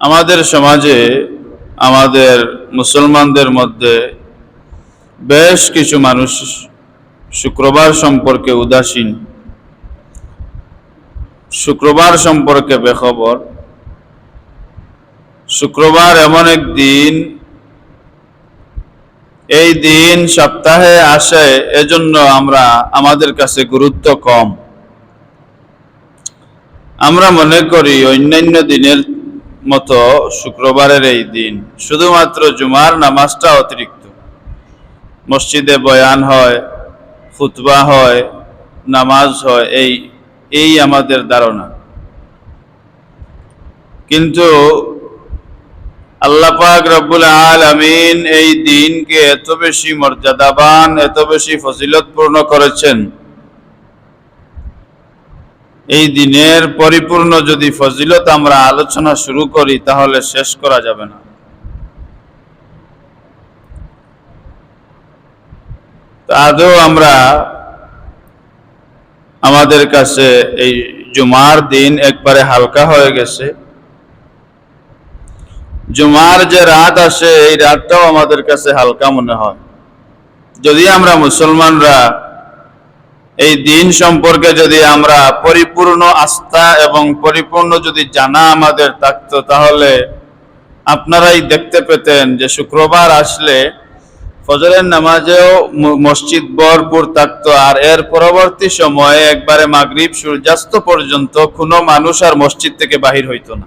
আমাদের সমাজে আমাদের মুসলমানদের মধ্যে বেশ কিছু মানুষ শুক্রবার সম্পর্কে উদাসীন, শুক্রবার সম্পর্কে বেখবর। শুক্রবার এমন এক দিন, এই দিন সপ্তাহে আসে, এজন্য আমরা আমাদের কাছে গুরুত্ব কম। আমরা মনে করি অন্যান্য দিনের মতো শুক্রবারের এই দিন শুধুমাত্র জুমার নামাজটা অতিরিক্ত। মসজিদে বয়ান হয়, খুতবা হয়, নামাজ হয়, এই এই আমাদের ধারণা। কিন্তু আল্লাহ পাক রব্বুল আলামিন এই দিনকে এত বেশি মর্যাদাবান, এত বেশি ফজিলতপূর্ণ করেছেন। এই দিনের পরিপূর্ণ যদি ফজিলত আমরা আলোচনা শুরু করি, তাহলে শেষ করা যাবে না। আদৌ আমরা আমাদের কাছে এই জুমার দিন একবারে হালকা হয়ে গেছে। জুমার যে রাত আসে, এই রাতটাও আমাদের কাছে হালকা মনে হয়। যদি আমরা মুসলমানরা এই দিন সম্পর্কে যদি আমরা পরিপূর্ণ আস্থা এবং পরিপূর্ণ যদি জানা আমাদের থাকতো, তাহলে আপনারাই দেখতে পেতেন যে শুক্রবার আসলে ফজরের নামাজেও মসজিদ ভরপুর থাকতো। আর এর পরবর্তী সময়ে একবারে মাগরিব সূর্যাস্ত পর্যন্ত কোনো মানুষ আর মসজিদ থেকে বাহির হইতো না।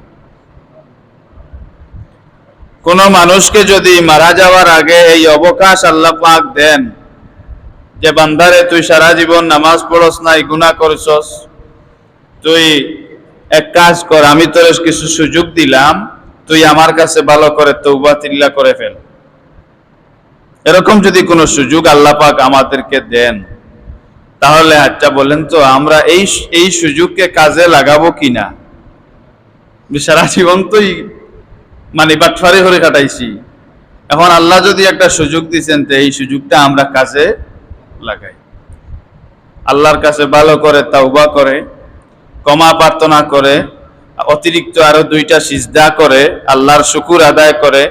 কোন মানুষকে যদি মারা যাওয়ার আগে এই অবকাশ আল্লাহ দেন যে বান্দারে তুই সারা জীবন নামাজ পড়স নাই, গুনাহ করছস, তুই এক কাজ কর, আমি তোর কিছু সুযোগ দিলাম, তুই আমার কাছে ভালো করে তৌবা তিল্লা করে ফেল। এরকম যদি কোনো সুযোগ আল্লাহ পাক আমাদেরকে দেন, তাহলে আচ্ছা বলেন তো, আমরা এই এই সুযোগকে কাজে লাগাবো কিনা? সারা জীবন তোই মানে বাটফারি করে কাটাইছি। এখন আল্লাহ যদি একটা সুযোগ দিচ্ছেন তো এই সুযোগটা আমরা কাজে লাগাই আল্লাহর কাছে ভালো করে তাওবা করে, ক্ষমা প্রার্থনা করে, অতিরিক্ত আরও দুইটা সিজদা করে, আল্লাহর শুকুর আদায় করে,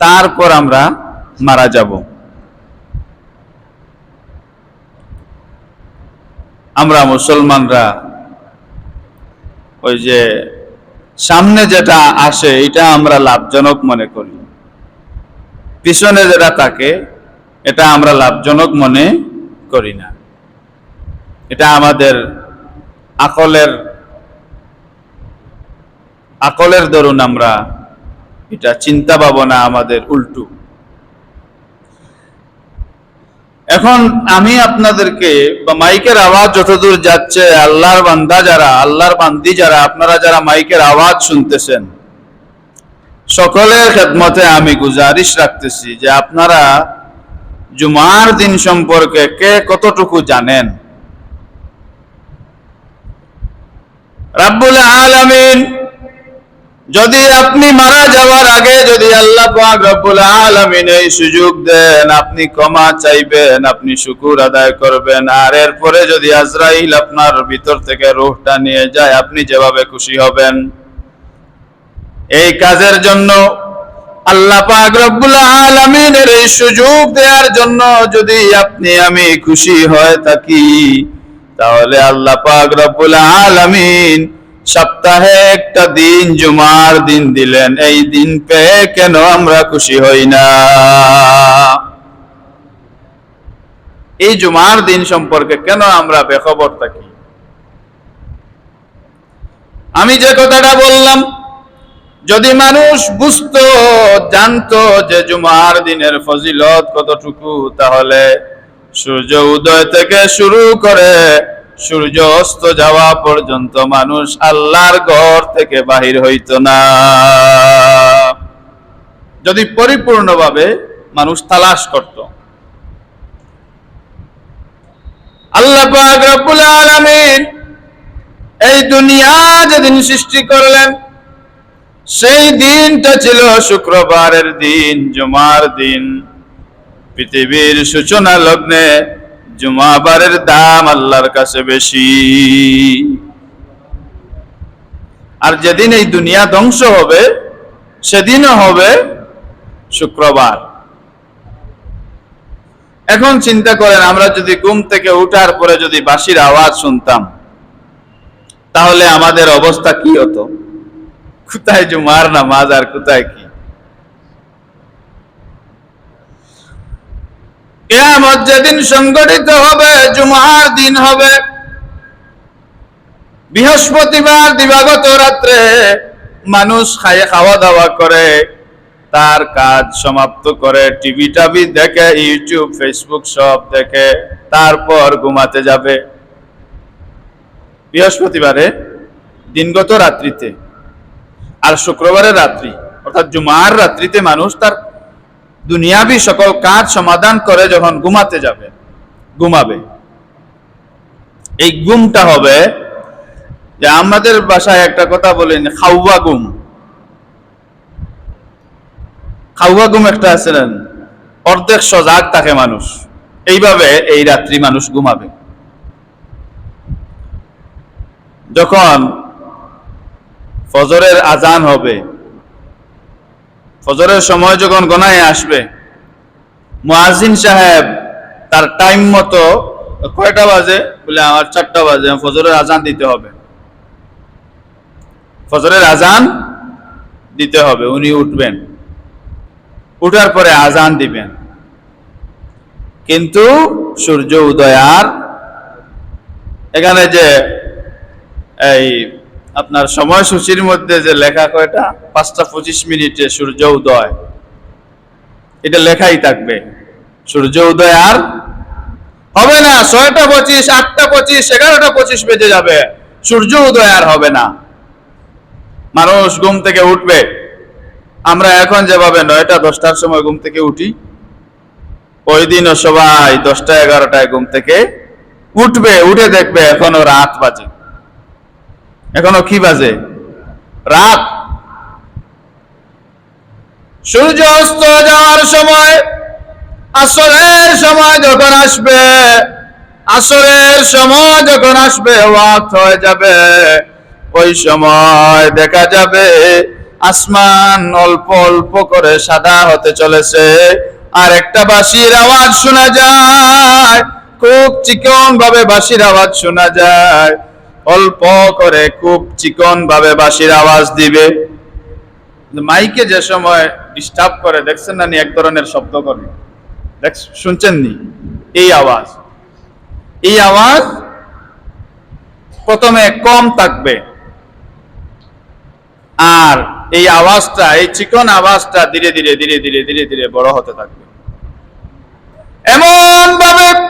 তারপর আমরা মারা যাব। আমরা মুসলমানরা ওই যে সামনে যেটা আসে, এটা আমরা লাভজনক মনে করি। পিছনে যেটা থাকে এটা আমরা লাভজনক মনে করি না। এটা আমাদের আকলের আকলের দরুন আমরা এটা চিন্তা ভাবনা আমাদের উল্টু। এখন আমি আপনাদেরকে বা মাইকের আওয়াজ যতদূর যাচ্ছে, আল্লাহর বান্দা যারা, আল্লাহর বান্দি যারা, আপনারা যারা মাইকের আওয়াজ শুনতেছেন, সকলের খেদমতে আমি গুজারিশ রাখতেছি যে আপনারা জুমার দিন সম্পর্কে কে কতটুকু জানেন? রাব্বুল আলামিন, যদি আপনি মারা যাওয়ার আগে যদি আল্লাহ পাক রব্বুল আলামিন এই সুযোগ দেন, আপনি ক্ষমা চাইবেন, আপনি শুকুর আদায় করবেন। আর এরপরে যদি আজরাইল আপনার ভিতর থেকে রূহটা নিয়ে যায়, আপনি যেভাবে খুশি হবেন। এই কাজের জন্য আল্লাহ পাক রব্বুল আলামিনের এই সুযোগ দেওয়ার জন্য যদি আপনি আমি খুশি হয়ে থাকি, তাহলে আল্লাহ পাক রব্বুল সপ্তাহে একটা দিন, জুমার দিন দিলেন। এই দিন পেয়ে কেন আমরা খুশি হই না? এই জুমার দিন সম্পর্কে কেন আমরা বেখবর থাকি? আমি যে কথাটা বললাম যদি মানুষ বুঝতো, জানতো যে জুমার দিনের ফজিলত কতটুকু, তাহলে সূর্য উদয় থেকে শুরু করে সূর্য অস্ত যাওয়া পর্যন্ত মানুষ আল্লাহর ঘর থেকে বাহির হইত না। যদি পরিপূর্ণভাবে মানুষ তালাশ করত। আল্লাহ রব্বুল আলামিন এই দুনিয়া যেদিন সৃষ্টি করলেন সেই দিনটা ছিল শুক্রবারের দিন, জুমার দিন। পৃথিবীর সূচনা লগ্নে জুমাবারের দাম আল্লাহর কাছে বেশি। আর যেদিন এই দুনিয়া ধ্বংস হবে, সেদিনও হবে শুক্রবার। এখন চিন্তা করেন, আমরা যদি ঘুম থেকে উঠার পরে যদি বাঁশির আওয়াজ শুনতাম, তাহলে আমাদের অবস্থা কি হতো? কোথায় জুমার নামাজ আর কোথায় কি? যেদিন সংগঠিত হবে, জুমার দিন হবে, বৃহস্পতিবার দিবাগত রাত্রে মানুষ খায় খাওয়া দাওয়া করে, তার কাজ সমাপ্ত করে, টিভি টাভি দেখে, ইউটিউব, ফেসবুক সব দেখে, তারপর ঘুমাতে যাবে। বৃহস্পতিবারে দিনগত রাত্রিতে আর শুক্রবারের রাত্রি, অর্থাৎ জুমার রাত্রিতে মানুষ তার দুনিয়াবি সকল কাজ সমাধান করে যখন ঘুমাতে যাবে, ঘুমাবে। এই ঘুমটা হবে, যে আমাদের বাসায় একটা কথা বলেন খাওয়া গুম খাওয়া গুম একটা আছিলেন অর্ধেক সজাগ থাকে মানুষ। এইভাবে এই রাত্রি মানুষ ঘুমাবে। যখন ফজরের আজান হবে। ফজরের সময় যখন গনায় আসবে মুয়াজিন সাহেব তার টাইম মতো কয়টা বাজে? বলে, আমার চারটা বাজে ফজরের আজান দিতে হবে। ফজরের আজান দিতে হবে, উনি উঠবেন। উঠার পরে আজান দিবেন। কিন্তু সূর্য উদয় আর এখানে যে এই আপনার সময়সূচির মধ্যে যে লেখা কয়টা? পাঁচটা পঁচিশ মিনিটে সূর্য উদয়। এটা লেখাই থাকবে। সূর্য উদয় আর হবে না। ছয়টা পঁচিশ, আটটা পঁচিশ, এগারোটা পঁচিশ বেজে যাবে। সূর্য উদয় আর হবে না। মানুষ ঘুম থেকে উঠবে। আমরা এখন যেভাবে নয়টা, দশটার সময় ঘুম থেকে উঠি, ওই দিনও সবাই দশটা এগারোটায় ঘুম থেকে উঠবে। উঠে দেখবে এখনও রাত বাজে। এখনও কি বাজে? রাত। সূর্য অস্ত যাওয়ার সময় আসরের সময় যখন আসবে, আসরের সময় যখন আসবে ওয়াক্ত হয়ে যাবে। ওই সময় দেখা যাবে আসমান অল্প অল্প করে সাদা হতে চলেছে। আর একটা বাঁশির আওয়াজ শোনা যায়, খুব চিকন ভাবে বাঁশির আওয়াজ শোনা যায়। অল্প করে খুব চিকন ভাবে বাঁশির আওয়াজ দিবে। মাইকে যে সময় ডিস্টার্ব করে, দেখছেন না নি? এক ধরনের শব্দ করে। দেখ, শুনছেন নি? এই আওয়াজ। এই আওয়াজ প্রথমে কম থাকবে। আর এই আওয়াজটা, এই চিকন আওয়াজটা ধীরে ধীরে ধীরে ধীরে ধীরে ধীরে বড় হতে থাকবে। এমন ভাবে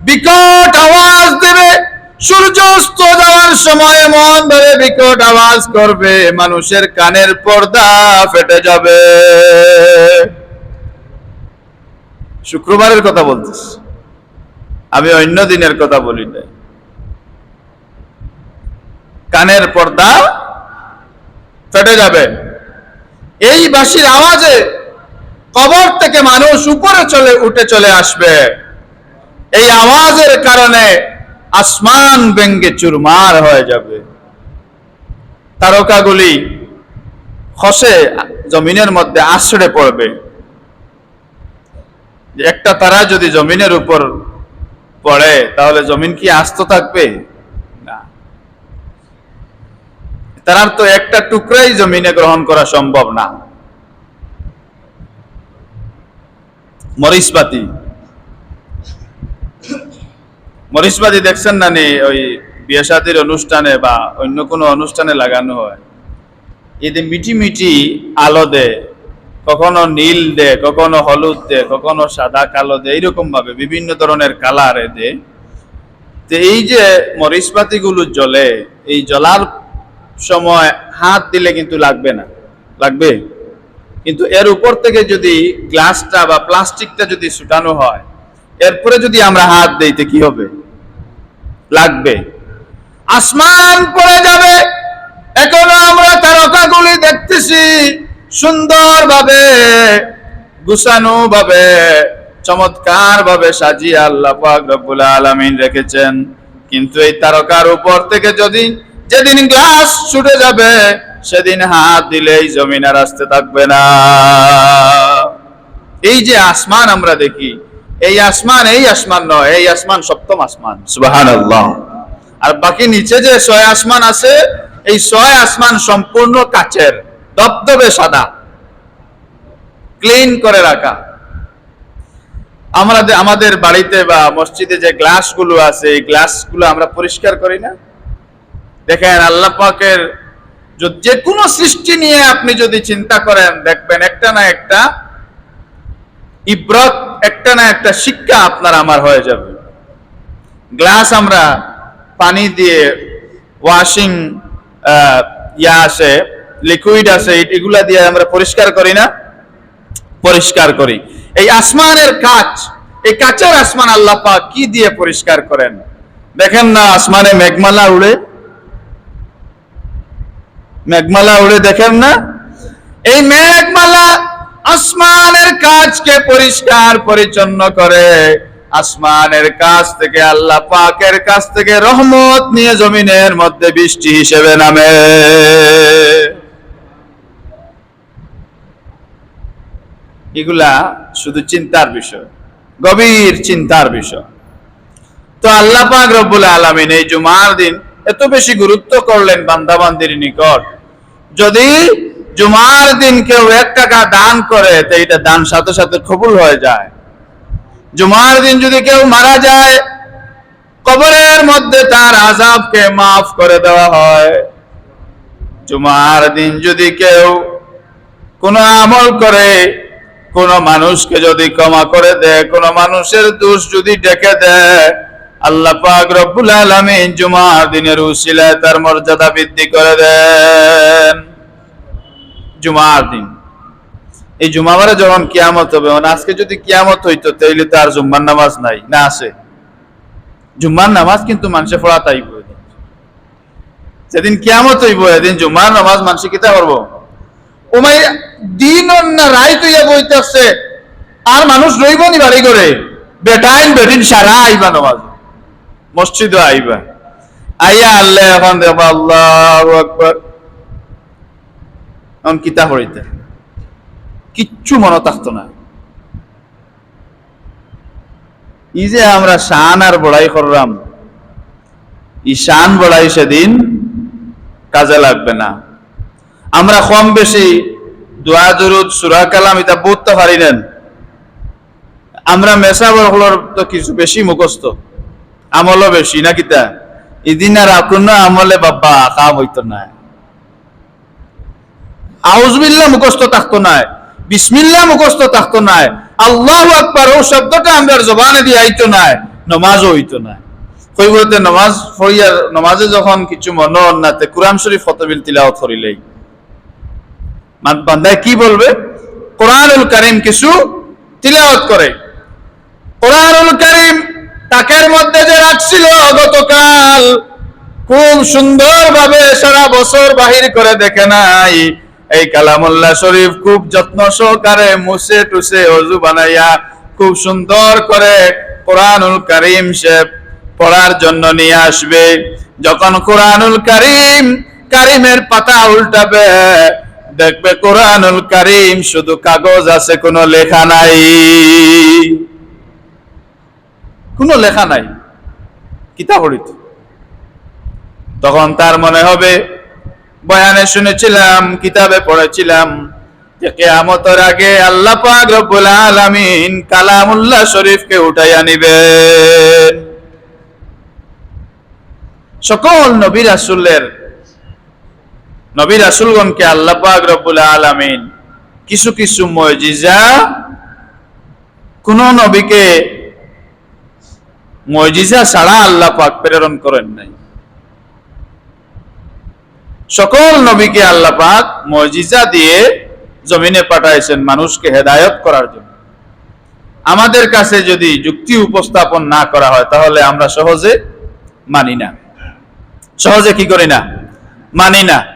বিকট আওয়াজ দেবে। সূর্য অস্ত যাওয়ার সময় মন ধরে বিকট আওয়াজ করবে, মানুষের কানের পর্দা ফেটে যাবে। শুক্রবারের কথা বলতেছ আমি অন্য দিনের কথা বলি নাই। কানের পর্দা ফেটে যাবে। এই বাঁশির আওয়াজে কবর থেকে মানুষ উপরে চলে, উঠে চলে আসবে। এই আওয়াজের কারণে আসমান ব্যঙ্গে চুরমার হয়ে যাবে। তারকাগুলি খসে জমিনের মধ্যে আশ্রয় পড়বে। একটা তারা যদি জমিনের উপর পড়ে, তাহলে জমিন কি আস্ত থাকবে? না। তারার তো একটা টুকরাই জমিনে গ্রহণ করা সম্ভব না। মরিচপাতি মরিচপাতি দেখছেন না নি ওই বিয়ে শাদির অনুষ্ঠানে বা অন্য কোনো অনুষ্ঠানে লাগানো হয়? এতে মিটি মিটি আলো দে, কখনো নীল দে, কখনো হলুদ দে, কখনো সাদা কালো দে এইরকম ভাবে বিভিন্ন ধরনের কালারে দে। তো এই যে মরিচপাতি গুলো জ্বলে, এই জ্বলার সময় হাত দিলে কিন্তু লাগবে না, লাগবে? কিন্তু এর উপর থেকে যদি গ্লাসটা বা প্লাস্টিকটা যদি ছুটানো হয় এরপরে যদি আমরা হাত দেই তো কি হবে? লাগবে। আসমান পড়ে যাবে। এখনও আমরা তারকাগুলি দেখতেছি সুন্দরভাবে গুছানো ভাবে চমৎকার ভাবে সাজিয়ে আল্লাহ পাক রব্বুল আলামিন রেখেছেন। কিন্তু এই তারকার উপর থেকে যদি যেদিন গ্লাস ছুটে যাবে, সেদিন হাত দিলেই জমিন আর আসতে থাকবে না। এই যে আসমান আমরা দেখি এই আসমান এই আসমান নয় এই আসমান সপ্তম আসমান। সুবাহান আর বাকি নিচে যে ছয় আসমান আছে এই ছয় আসমান সম্পূর্ণ কাচের দবদবে সাদা। ক্লিন করে রাখা। আমরা আমাদের বাড়িতে বা মসজিদে যে গ্লাসগুলো আছে এই গ্লাসগুলো আমরা পরিষ্কার করি না। দেখেন আল্লাহ পাকের যে কোনো সৃষ্টি নিয়ে আপনি যদি চিন্তা করেন দেখবেন একটা না একটা ইব্রত একটা না একটা শিক্ষা আপনার আমার হয়ে যাবে। গ্লাস আমরা পানি দিয়ে ওয়াশিং ইয়া আছে লিকুইড আছে এগুলা দিয়ে আমরা পরিষ্কার করি না? পরিষ্কার করি। এই আসমানের কাচ, এই কাচের আসমান আল্লাহ পাক কি দিয়ে পরিষ্কার করেন? দেখেন না আসমানে মেঘমালা উড়ে? মেঘমালা উড়ে দেখেন না? এই মেঘমালা আসমানের কাজকে পরিষ্কার পরিচ্ছন্ন করে আসমানের কাছ থেকে আল্লাহ পাকের কাছ থেকে রহমত নিয়ে জমিনের মধ্যে বৃষ্টি হিসেবে নামে। এগুলা শুধু চিন্তার বিষয়, গভীর চিন্তার বিষয়। তো আল্লাহ পাক রব্বুল আলামিন এই জুমার দিন এত বেশি গুরুত্ব করলেন বান্দাবান্দির নিকট। যদি জুমার দিন কেউ এক টাকা দান করে, তো এটা দান সাথে সাথে কবুল হয়ে যায়। জুমার দিন যদি কেউ মারা যায়, কবরের মধ্যে তার আজাবকে মাফ করে দেওয়া হয়। জুমার দিন যদি কেউ কোনো আমল করে, কোন মানুষকে যদি ক্ষমা করে দেয়, কোন মানুষের দোষ যদি ডেকে দেয়, আল্লাহ পাক রব্বুল আলামিন জুমার দিনের উসিলায় তার মর্যাদা বৃদ্ধি করে দেন। জুমার দিন। এই জুমাবারে যখন কিয়ামত হবে মানে আজকে যদি কিয়ামত হইতো, তাইলে তো আর জুম্মার নামাজ নাই, না আছে। জুম্মার নামাজ কিন্তু মানুষে পড়া তাইব সেদিন কিয়ামত হইব, এদিন জুম্মার নামাজ মানুষে কিতা করব? ওমাই দিন না রায় তুইয়া বইতেছে, আর মানুষ রইব নি বাড়ি করে বেটাইন বেটিন সারা আইবা নামাজ। মসজিদ আইবা। আইয়া আল্লাহ এখন দেবা, আল্লাহ আকবর। এখন কিতা হইতে? কিচ্ছু মনে থাকতো না। ই যে আমরা শান আর বড়াই করলাম ই শান বড়াই সেদিন কাজে লাগবে না। আমরা কম বেশি দোয়া, দরুদ, সুরা, কালাম এটা বুঝতে পারি নেন আমরা মেসা বড়গুলোর তো কিছু বেশি মুখস্থ। আমলও বেশি না কিতা ইদিন আর আপন আমলে বাবা কাম হইতো না। আউজবিল্লা মুখস্থ থাকতো নাই। বিসমিল্লা মুখস্থ থাকতো নাই। আল্লাহ আকবার ও শব্দটা আমরা জবানে দিয়ে আইতো নাই, নমাজও হইতো না কইবতে নমাজ পড়িয়ার নমাজে যখন কিছু মনে নাতে কোরআন শরীফ ফতবিল তিলাওয়াত করিলেই। বান্দায় কি বলবে? কোরআনুল করিম কিছু তিলাওয়াত করে। কোরআনুল করিম তাকের মধ্যে যে রাখছিল গতকাল, খুব সুন্দর ভাবে সারা বছর বাহির করে দেখে নাই। এই কালামুল্লাহ শরীফ খুব যত্ন সহকারে মুছে টুসে অজু বানাইয়া খুব সুন্দর করে কোরআনুল করিম সে পড়ার জন্য নিয়ে আসবে। যখন কোরআনুল করিম কারিমের পাতা উল্টাবে, দেখবে কোরআনুল করিম শুধু কাগজ আছে, কোনো লেখা নাই। কোনো লেখা নাই পড়িত তখন তার মনে হবে বয়ানে শুনেছিলাম, কিতাবে পড়েছিলাম যে কেয়ামতের আগে আল্লাহ পাক রব্বুল আলামিন কালামুল্লাহ শরীফকে উঠাইয়া নিবেন। সকল নবী রাসূলের, নবী রাসূলগণকে আল্লাহ পাক রব্বুল আলামিন কিছু কিছু মুজিজা কোন নবীকে মুজিজা ছাড়া আল্লাহ পাক প্রেরণ করেন নাই। সকল নবীকে আল্লাহ পাক মুজিজা দিয়ে জমিনে পাঠাইছেন মানুষকে হেদায়ত করার জন্য। আমাদের কাছে যদি যুক্তি উপস্থাপন না করা হয়, তাহলে আমরা সহজে মানি না। সহজে কি করি না? মানি না।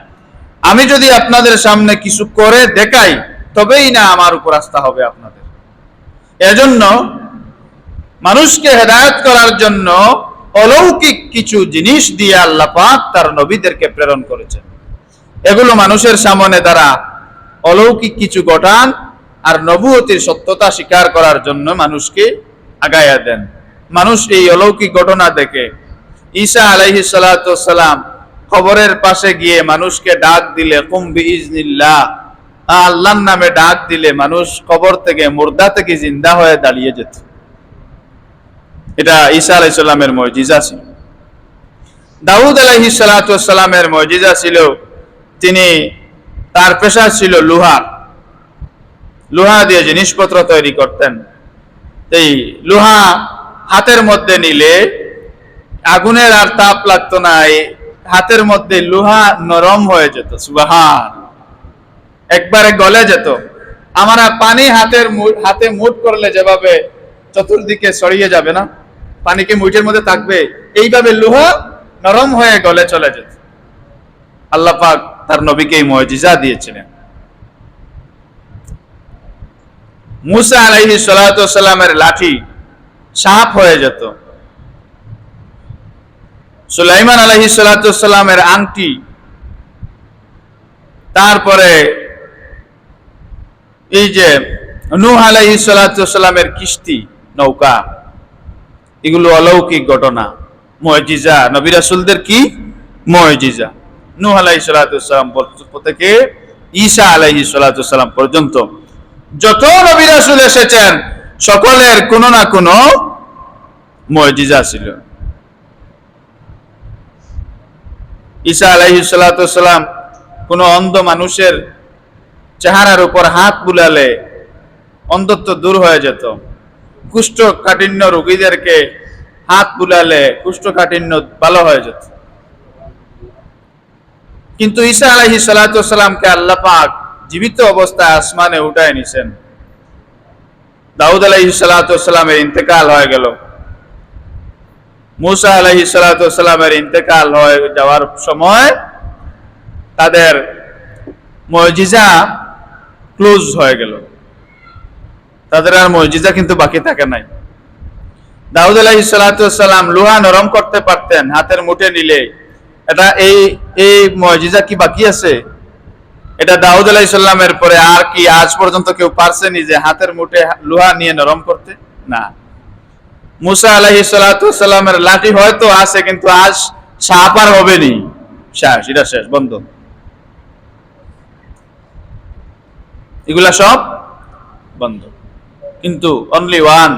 আমি যদি আপনাদের সামনে কিছু করে দেখাই, তবেই না আমার উপর আস্থা হবে আপনাদের। এজন্য মানুষকে হেদায়ত করার জন্য অলৌকিক কিছু জিনিস দিয়ে আল্লাহ পাক তার নবীদেরকে প্রেরণ করেছেন। এগুলো মানুষের সামনে তারা অলৌকিক কিছু ঘটান আর নবুয়তির সত্যতা স্বীকার করার জন্য মানুষকে আগায়া দেন। মানুষ এই অলৌকিক ঘটনা দেখে ঈসা আলাইহি সালাম খবরের পাশে গিয়ে মানুষকে ডাক দিলে কুম্বি ইজনিল্লাহ আল্লাহর নামে ডাক দিলে মানুষ কবর থেকে মুর্দা থেকে জিন্দা হয়ে দাঁড়িয়ে যেত। এটা ঈসা আলাইসাল্লামের মজিজা ছিল। দাউদ আলাইহি সালামের মজিজা ছিল, তিনি তার পেশা ছিল লোহার লোহা দিয়ে জিনিসপত্র তৈরি করতেন। এই লোহা হাতের মধ্যে নিলে আগুনের আর তাপ লাগতো না হাতের মধ্যে লোহা নরম হয়ে যেত, সুবাহান। একবারে গলে যেত। আমরা পানি হাতের হাতে মুঠ করলে যেভাবে চতুর্দিকে ছড়িয়ে যাবে না পানি কি মুঠের মধ্যে থাকবে। এইভাবে লোহা নরম হয়ে গলে চলে যেত। আল্লাহ পাক তার নবীকে এই মজিজা দিয়েছিলেন। মুসা আলাইহি সালামের লাঠি সাপ হয়ে যেত। সুলাইমান আলাইহি সালামের আংটি তারপরে এই যে নূহ আলাইহি সালামের কিস্তি, নৌকা এগুলো অলৌকিক ঘটনা। ময়জিজা নবী রাসূলদের কি? ময়জিজা নূহ আলাইহি সালাম থেকে ঈসা আলাইহি সালাম পর্যন্ত। যত নবী রাসূল এসেছেন, সকলের কোনো না কোনো ময়জিজা ছিল। ঈসা আলাইহি সালাম কোনো অন্ধ মানুষের চেহারার উপর হাত বুলালে অন্ধত্ব দূর হয়ে যেত। কুষ্ঠকাঠিন্য রোগীদেরকে হাত বুলালে কুষ্ঠকাঠিন্য ভালো হয়ে যেত। কিন্তু ঈসা আলাইহি সালাতামকে আল্লাহ পাক জীবিত অবস্থায় আসমানে উঠায় নিছেন। দাউদ আলাইহি সালাতামের ইন্তেকাল হয়ে গেল। মুসা আলাইহি সালাতামের ইন্তেকাল হয়ে যাওয়ার সময় তাদের মজিজা ক্লোজ হয়ে গেল। তাদের আর মসজিদা কিন্তু বাকি থাকে নাই। দাউদ আলাহি লোহা নরম করতে পারতেন, হাতের মুঠে নিলে। এটা এই এই মসজিদা কি বাকি আছে? এটা দাউদ আলাহি সাল্লামের পরে আর কি, আজ পর্যন্ত কেউ পারছেনি যে হাতের মুঠে লোহা নিয়ে নরম করতে? না। মুসা আলাহি সালামের লাঠি হয়তো আছে, কিন্তু আজ সাপ আর হবে নি শেষ, এটা শেষ, বন্ধ। এগুলা সব বন্ধ। কিন্তু অনলি ওয়ান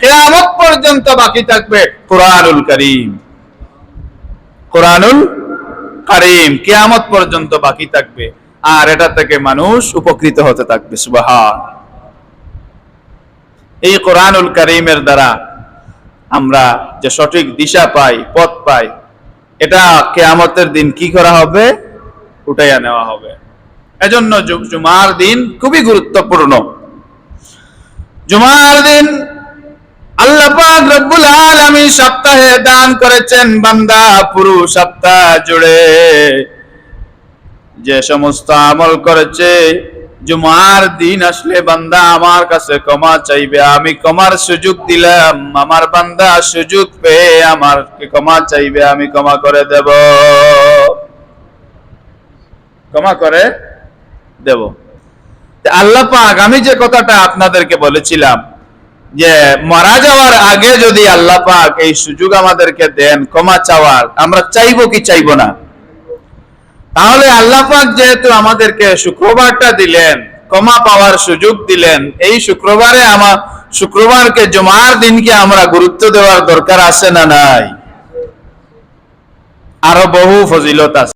কিয়ামত পর্যন্ত বাকি থাকবে কোরআনুল কারীম। কোরআনুল পর্যন্ত বাকি থাকবে। আর এটা থেকে মানুষ উপকৃত হতে থাকবে, সুবহান। এই কোরআনুল কারীমের দ্বারা আমরা যে সঠিক দিশা পাই, পথ পাই, এটা কেয়ামতের দিন কি করা হবে? উঠাইয়া নেওয়া হবে। এজন্য জুমার দিন খুবই গুরুত্বপূর্ণ। জুমার দিন আল্লাহ পাক রব্বুল আলামিন সপ্তাহে দান করেছেন বান্দা পুরো সপ্তাহ জুড়ে। যে সমস্ত আমল করেছে জুমার দিন আসলে বান্দা আমার কাছে ক্ষমা চাইবে। আমি ক্ষমার সুযোগ দিলাম, আমার বান্দা সুযোগ পেয়ে আমার ক্ষমা চাইবে, আমি ক্ষমা করে দেব। ক্ষমা করে দেব। আল্লাহ পাক, আমি যে কথাটা আপনাদেরকে বলেছিলাম যে মারা যাওয়ার আগে যদি আল্লাহ পাক এই সুযোগ আমাদেরকে দেন, ক্ষমা চাওয়ার, আমরা চাইব কি চাইব না? তাহলে আল্লাহ পাক যেহেতু আমাদেরকে শুক্রবারটা দিলেন, ক্ষমা পাওয়ার সুযোগ দিলেন, এই শুক্রবারে আমার, শুক্রবারকে জমার দিনকে আমরা গুরুত্ব দেওয়ার দরকার আছে না নাই? আরও বহু ফজিলত আছে।